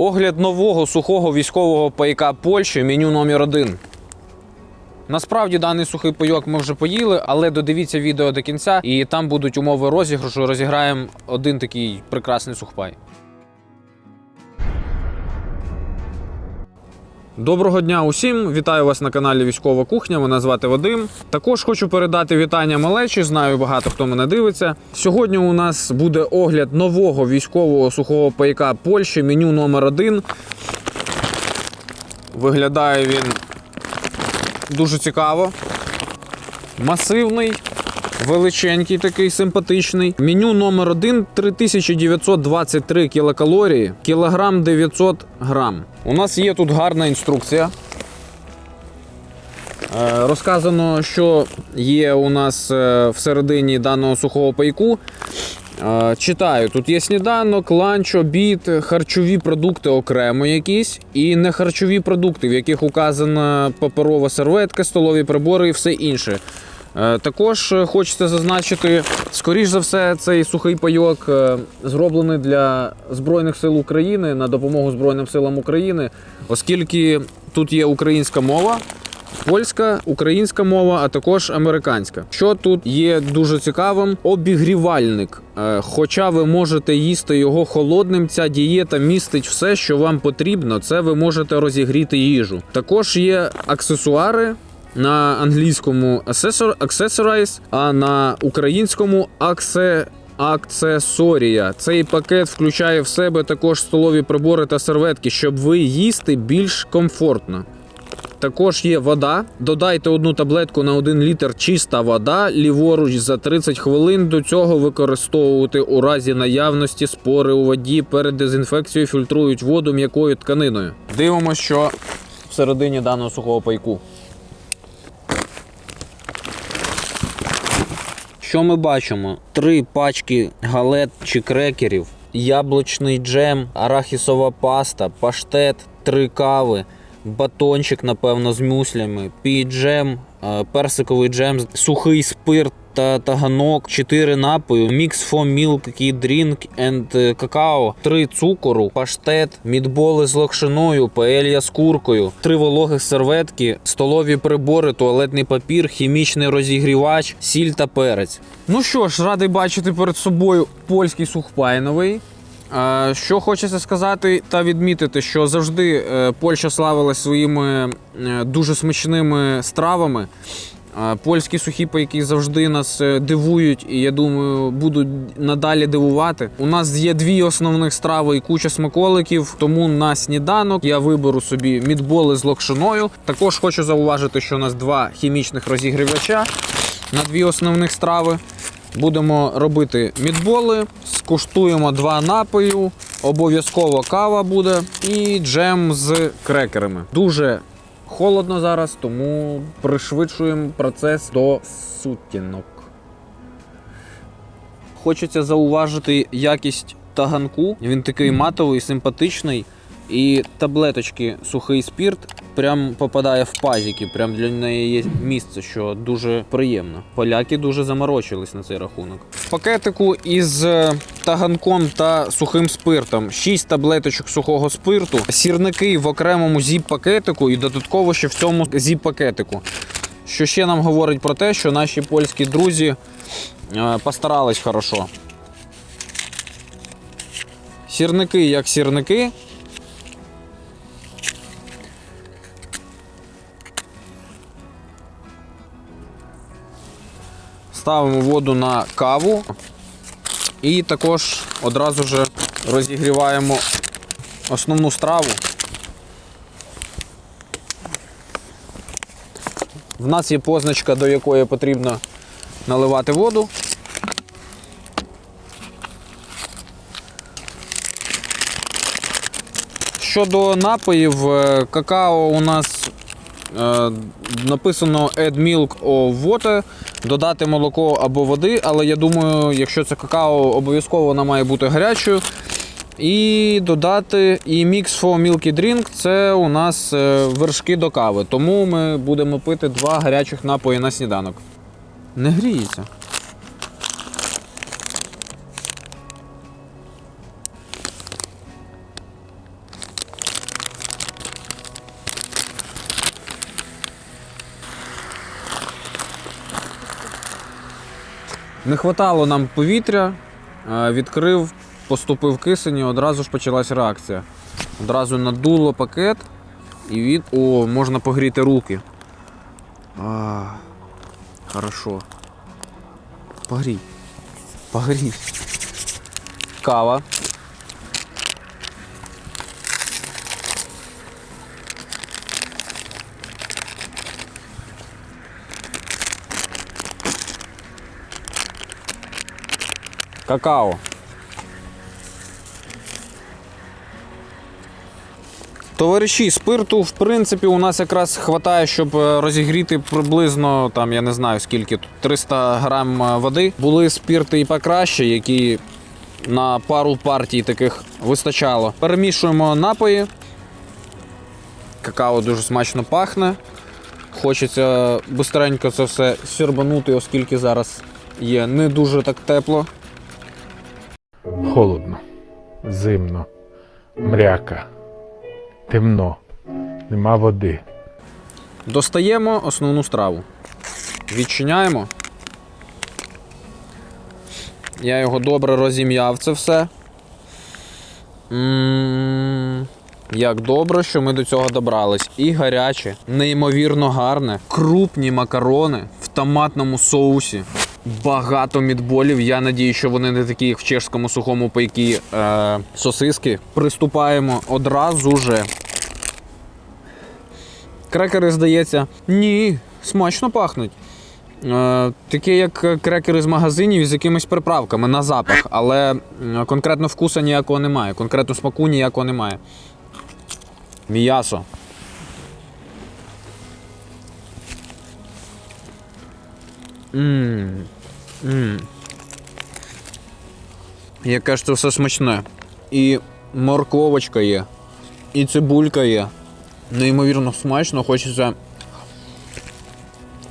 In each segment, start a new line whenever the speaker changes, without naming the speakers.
Огляд нового сухого військового пайка Польщі меню номер 1 Насправді даний сухий пайок ми вже поїли, але додивіться відео до кінця, і там будуть умови розіграшу. Розіграємо один такий прекрасний сухпай. Доброго дня усім! Вітаю вас на каналі Військова Кухня. Мене звати Вадим. Також хочу передати вітання малечі. Знаю, багато хто мене дивиться. Сьогодні у нас буде огляд нового військового сухого пайка Польщі, меню номер 1 Виглядає він дуже цікаво. Масивний, величенький, такий симпатичний. Меню номер 1 3923 кілокалорії, кілограм 900 грам. У нас є тут гарна інструкція. Е, Розказано, що є у нас е, всередині даного сухого пайку. Е, Читаю, тут є сніданок, ланч, обід, харчові продукти окремо якісь, і не харчові продукти, в яких указана паперова серветка, столові прибори і все інше. Е, Також е, хочеться зазначити, скоріш за все, цей сухий пайок е, зроблений для Збройних сил України на допомогу Збройним силам України, оскільки тут є українська мова. Польська, українська мова, а також американська. Що тут є дуже цікавим, обігрівальник. Хоча ви можете їсти його холодним, ця дієта містить все, що вам потрібно. Це ви можете розігріти їжу. Також є аксесуари. На англійському accessor- accessorize, а на українському аксе. Акцесорія. Цей пакет включає в себе також столові прибори та серветки, щоб ви їсти більш комфортно. Також є вода. Додайте одну таблетку на 1 літр чиста вода, ліворуч за 30 хвилин. До цього використовувати у разі наявності спори у воді перед дезінфекцією фільтрують воду м'якою тканиною. Дивимося, що всередині даного сухого пайку. Що ми бачимо? Три пачки галет чи крекерів, яблучний джем, арахісова паста, паштет, три кави, батончик, напевно, з мюслями, пі-джем, е, персиковий джем, сухий спирт та таганок, 4 напої, мікс for milk, key drink and какао, 3 цукору, паштет, мідболи з локшиною, паелья з куркою, 3 вологих серветки, столові прибори, туалетний папір, хімічний розігрівач, сіль та перець. Ну що ж, радий бачити перед собою польський сухпайновий. Е, Що хочеться сказати та відмітити, що завжди е, Польща славилась своїми е, дуже смачними стравами. Польські сухі пайки завжди нас е, дивують, і я думаю, будуть надалі дивувати. У нас є дві основних страви і куча смаколиків. Тому на сніданок я виберу собі мідболи з локшиною. Також хочу зауважити, що у нас два хімічних розігрівача на дві основних страви. Будемо робити мідболи, скуштуємо два напою, обов'язково кава буде і джем з крекерами. Дуже холодно зараз, тому пришвидшуємо процес до сутінок. Хочеться зауважити якість таганку. Він такий матовий, симпатичний. І таблеточки сухий спірт прям попадає в пазики. Прям для неї є місце, що дуже приємно. Поляки дуже заморочились на цей рахунок. В пакетику із е, таганком та сухим спиртом 6 таблеточок сухого спирту, сірники в окремому зіп-пакетику і додатково ще в цьому зіп-пакетику. Що ще нам говорить про те, що наші польські друзі е, постарались хорошо. Сірники як сірники. Ставимо воду на каву і також одразу ж розігріваємо основну страву. В нас є позначка, до якої потрібно наливати воду. Щодо напоїв, е, какао у нас написано add milk or water, додати молоко або води, але я думаю, якщо це какао, обов'язково вона має бути гарячою. І додати і Mix for Milky Drink це у нас е, вершки до кави. Тому ми будемо пити два гарячих напої на сніданок. Не гріється. Не хватало нам повітря, е, відкрив, поступив кисень, і одразу ж почалась реакція. Одразу надуло пакет і від. О, можна погріти руки. А, хорошо. Погрій. Погрій. Кава. Какао. Товариші, спирту, в принципі, у нас якраз хватає, щоб е, розігріти приблизно, там, я не знаю скільки, тут 300 грам е, води. Були спірти і покраще, які на пару партій таких вистачало. Перемішуємо напої. Какао дуже смачно пахне. Хочеться швидко це все сірбанути, оскільки зараз є не дуже так тепло.
Холодно, зимно, мряка, темно, нема води.
Достаємо основну страву. Відчиняємо. Я його добре розім'яв це все. м як добре, що ми до цього добрались. І гаряче, неймовірно гарне, крупні макарони в томатному соусі. Багато мідболів. Я надію, що вони не такі, як в чешському сухому пайкі е, сосиски. Приступаємо одразу же Крекери, здається, ні, смачно пахнуть. Е, такі, як крекери з магазинів з якимись приправками на запах, але конкретно вкуса ніякого немає, конкретно смаку ніякого немає. М'ясо. Мм. Мм. Яке ж це все смачне. І морковочка є, і цибулька є неймовірно смачно. Хочеться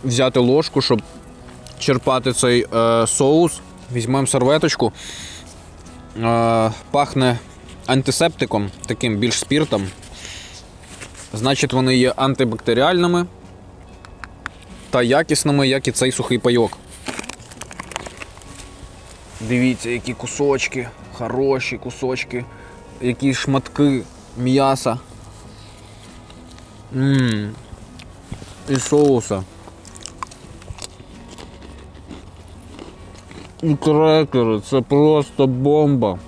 взяти ложку, щоб черпати цей е, соус. Візьмемо серветочку. Е, пахне антисептиком, таким більш спіртом. Значить, вони є антибактеріальними та якісними, як і цей сухий пайок. Дивіться, які кусочки, хороші кусочки, які шматки м'яса. Ммм. І соуса. І крекери, це просто бомба.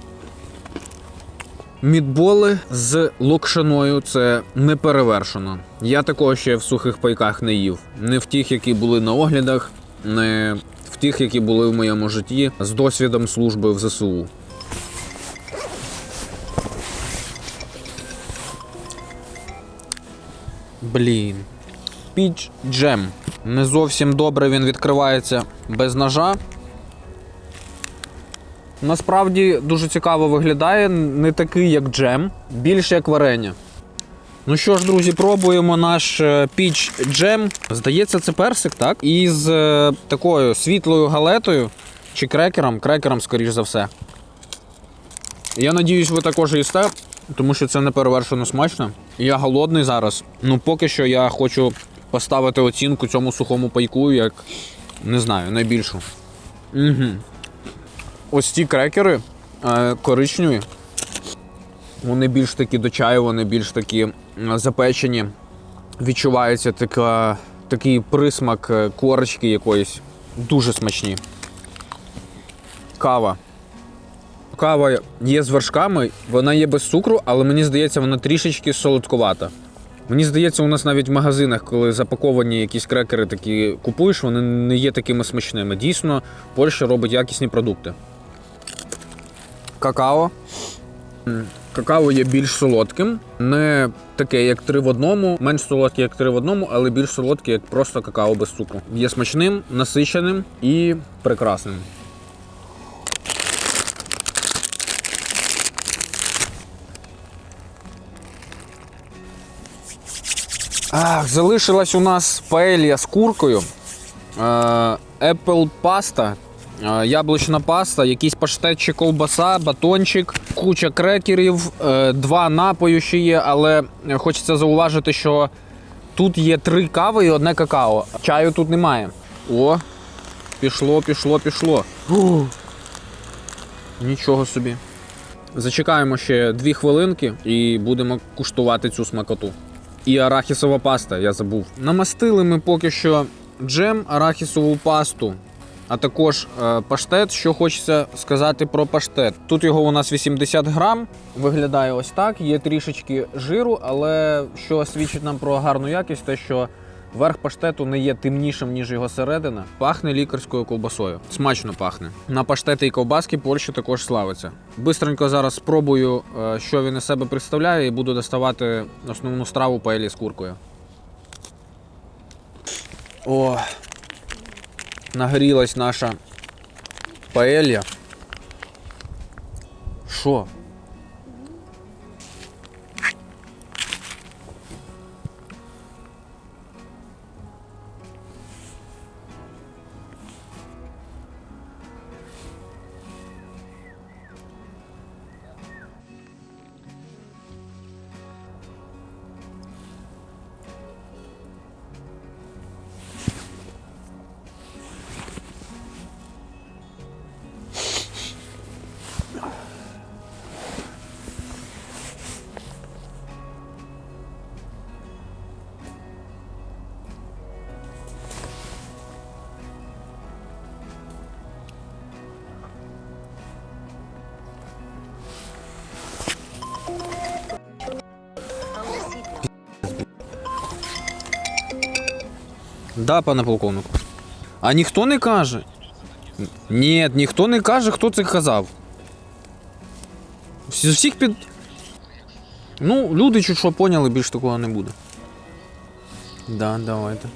Мідболи з локшиною це не перевершено. Я такого ще в сухих пайках не їв. Не в тих, які були на оглядах, не тих, які були в моєму житті з досвідом служби в ЗСУ. Блін. Піч джем. Не зовсім добре він відкривається без ножа. Насправді дуже цікаво виглядає, не такий, як джем, більше як варення. Ну що ж, друзі, пробуємо наш е, піч джем. Здається, це персик, так? Із е, такою світлою галетою чи крекером, крекером, скоріш за все. Я надіюсь, ви також їсте, тому що це не перевершено смачно. Я голодний зараз. Ну, поки що я хочу поставити оцінку цьому сухому пайку, як не знаю, найбільшу. Угу. Ось ці крекери е, коричневі. Вони більш такі до чаю, вони більш такі запечені. Відчувається така, такий присмак е, корочки якоїсь. Дуже смачні. Кава. Кава є з вершками, вона є без цукру, але мені здається, вона трішечки солодкувата. Мені здається, у нас навіть в магазинах, коли запаковані якісь крекери такі купуєш, вони не є такими смачними. Дійсно, Польща робить якісні продукти. Какао. Какао є більш солодким, не таке, як три в одному, менш солодке, як три в одному, але більш солодке, як просто какао без цукру. Є смачним, насиченим і прекрасним. Ах, залишилась у нас паелья з куркою, е, Apple паста, е, яблучна паста, якийсь паштет чи ковбаса, батончик, куча крекерів, е, два напої ще є, але хочеться зауважити, що тут є три кави і одне какао. Чаю тут немає. О, Пішло, пішло, пішло. Нічого собі. Зачекаємо ще дві хвилинки і будемо куштувати цю смакоту. І арахісова паста, я забув. Намастили ми поки що джем, арахісову пасту, а також е, паштет. Що хочеться сказати про паштет. Тут його у нас 80 грам. Виглядає ось так. Є трішечки жиру, але що свідчить нам про гарну якість, те, що верх паштету не є темнішим, ніж його середина. Пахне лікарською ковбасою. Смачно пахне. На паштети і ковбаски Польща також славиться. Бистренько зараз спробую, е, що він із себе представляє, і буду доставати основну страву паелі з куркою. О, нагрілась наша паелья. Що? Да, пане полковнику. А ніхто не каже. Ні, ніхто не каже, хто це казав. Всі- Всіх під. Ну, люди чуть що поняли, більш такого не буде. Да, давайте.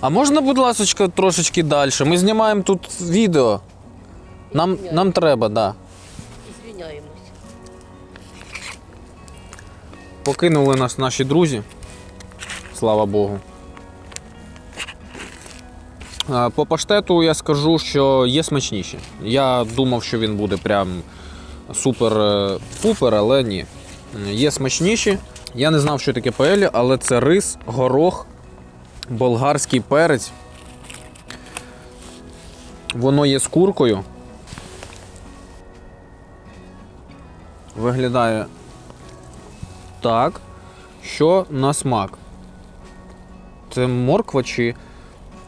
А можна, будь ласка, трошечки далі? Ми знімаємо тут відео. Нам, нам треба, так. Да. Покинули нас наші друзі. Слава Богу. По паштету я скажу, що є смачніші. Я думав, що він буде прям супер-пупер, але ні. Є смачніші. Я не знав, що таке паелі, але це рис, горох, болгарський перець. Воно є з куркою. Виглядає так, що на смак. Це морква чи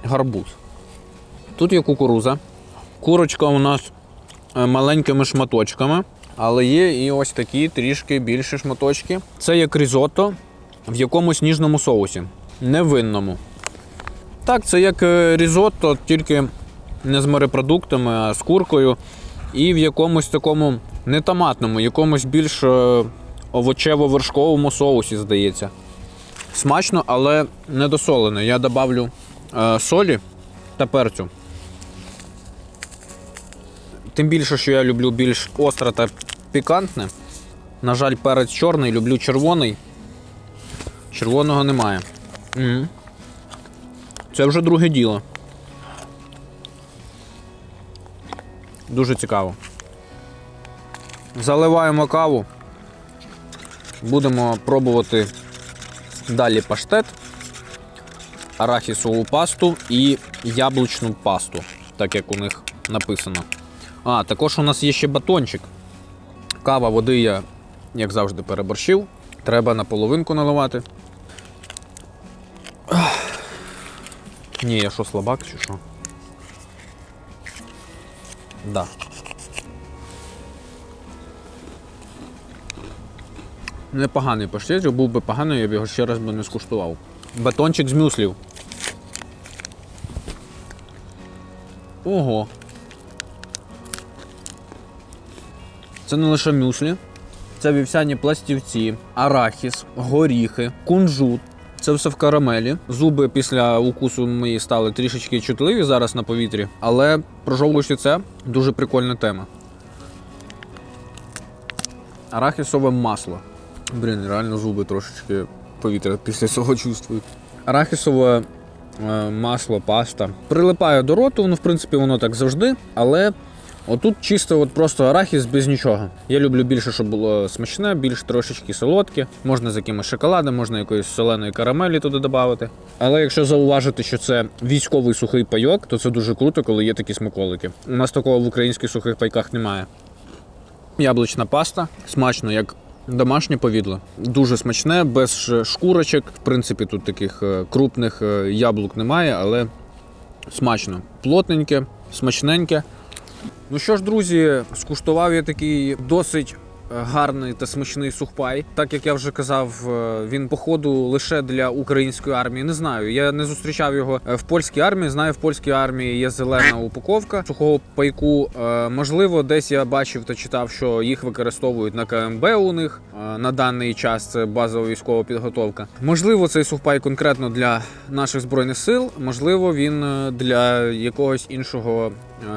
гарбуз. Тут є кукуруза. Курочка у нас е, маленькими шматочками, але є і ось такі трішки більші шматочки. Це як різотто в якомусь ніжному соусі, невинному. Так, це як е, різотто, тільки не з морепродуктами, а з куркою. І в якомусь такому не томатному, якомусь більш е, овочево-вершковому соусі, здається. Смачно, але недосолено. Я добавлю е, солі та перцю. Тим більше, що я люблю більш остре та пікантне. На жаль, перець чорний, люблю червоний. Червоного немає. Мгм. Це вже друге діло. Дуже цікаво. Заливаємо каву. Будемо пробувати далі паштет, арахісову пасту і яблучну пасту, так як у них написано. А, також у нас є ще батончик. Кава, води я, як завжди, переборщив. Треба на половинку наливати. Ні, я що, слабак чи що? Да. Непоганий паштет, був би поганий, я б його ще раз би не скуштував. Батончик з мюслів. Ого. Це не лише мюслі, це вівсяні пластівці, арахіс, горіхи, кунжут. Це все в карамелі. Зуби після укусу мої стали трішечки чутливі зараз на повітрі, але прожовуючи це, дуже прикольна тема. Арахісове масло. Блін, реально зуби трошечки повітря після цього чувствують. Арахісове е, масло, паста. Прилипає до роту, ну, в принципі, воно так завжди, але Отут чисто от просто арахіс без нічого. Я люблю більше, щоб було смачне, більш трошечки солодке. Можна з якимось шоколадом, можна якоїсь соленої карамелі туди додати. Але якщо зауважити, що це військовий сухий пайок, то це дуже круто, коли є такі смаколики. У нас такого в українських сухих пайках немає. Яблучна паста, смачно, як домашнє повідло. Дуже смачне, без шкурочок. В принципі, тут таких е, крупних е, яблук немає, але смачно. Плотненьке, смачненьке. Ну що ж, друзі, скуштував я такий досить гарний та смачний сухпай. Так як я вже казав, е, він походу лише для української армії. Не знаю. Я не зустрічав його е, в польській армії. Знаю, в польській армії є зелена упаковка сухого пайку. Е, Можливо, десь я бачив та читав, що їх використовують на КМБ у них на даний час. Це базова військова підготовка. Можливо, цей сухпай конкретно для наших збройних сил. Можливо, він для якогось іншого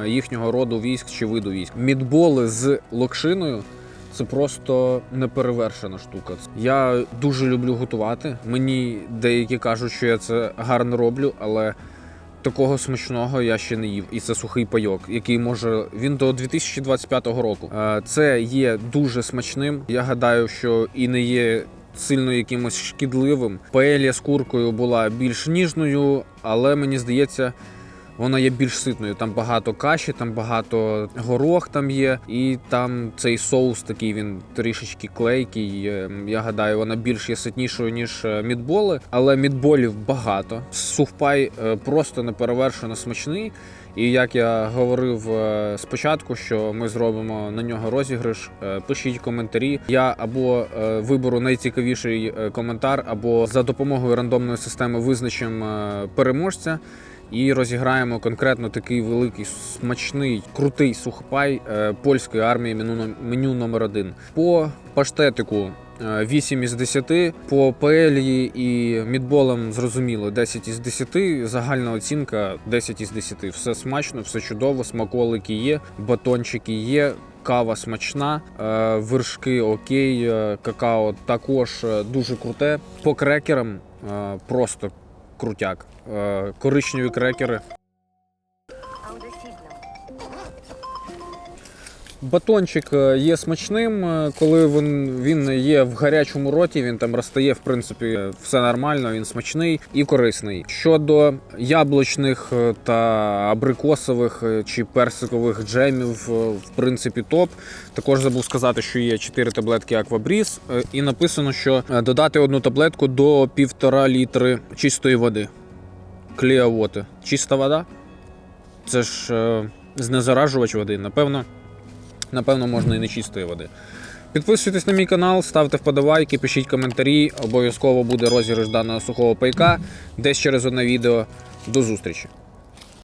їхнього роду військ чи виду військ. Мідболи з локшиною. Це просто неперевершена штука. Я дуже люблю готувати. Мені деякі кажуть, що я це гарно роблю, але такого смачного я ще не їв. І це сухий пайок, який може він до 2025 року. Е, Це є дуже смачним. Я гадаю, що і не є. Сильно якимось шкідливим. Паелія з куркою була більш ніжною, але мені здається, вона є більш ситною. Там багато каші, там багато горох там є, і там цей соус такий він трішечки клейкий. Е, Я гадаю, вона більш є ситнішою, ніж е, мідболи, але мідболів багато. Сухпай е, просто неперевершено смачний. І як я говорив спочатку, що ми зробимо на нього розіграш, пишіть коментарі. Я або виберу найцікавіший коментар, або за допомогою рандомної системи визначимо переможця і розіграємо конкретно такий великий, смачний, крутий сухпай е, польської армії меню, номер один. По паштетику. е, 8 із 10, по паелії і мідболам зрозуміло 10 із 10, загальна оцінка 10 із 10. Все смачно, все чудово, смаколики є, батончики є, кава смачна, е, вершки окей, е, какао також е, дуже круте. По крекерам е, просто крутяк. Е, Коричневі крекери. Батончик е, є смачним, е, коли він, він є в гарячому роті, він там розтає, в принципі, все нормально, він смачний і корисний. Щодо яблучних е, та абрикосових чи персикових джемів, в принципі, топ. Також забув сказати, що є 4 таблетки Аквабріз, і написано, що додати одну таблетку до півтора літри чистої води. Кліавоти. Чиста вода. Це ж знезаражувач води. Напевно, напевно, можна і не чистої води. Підписуйтесь на мій канал, ставте вподобайки, пишіть коментарі. Обов'язково буде розіграш даного сухого пайка десь через одне відео. До зустрічі!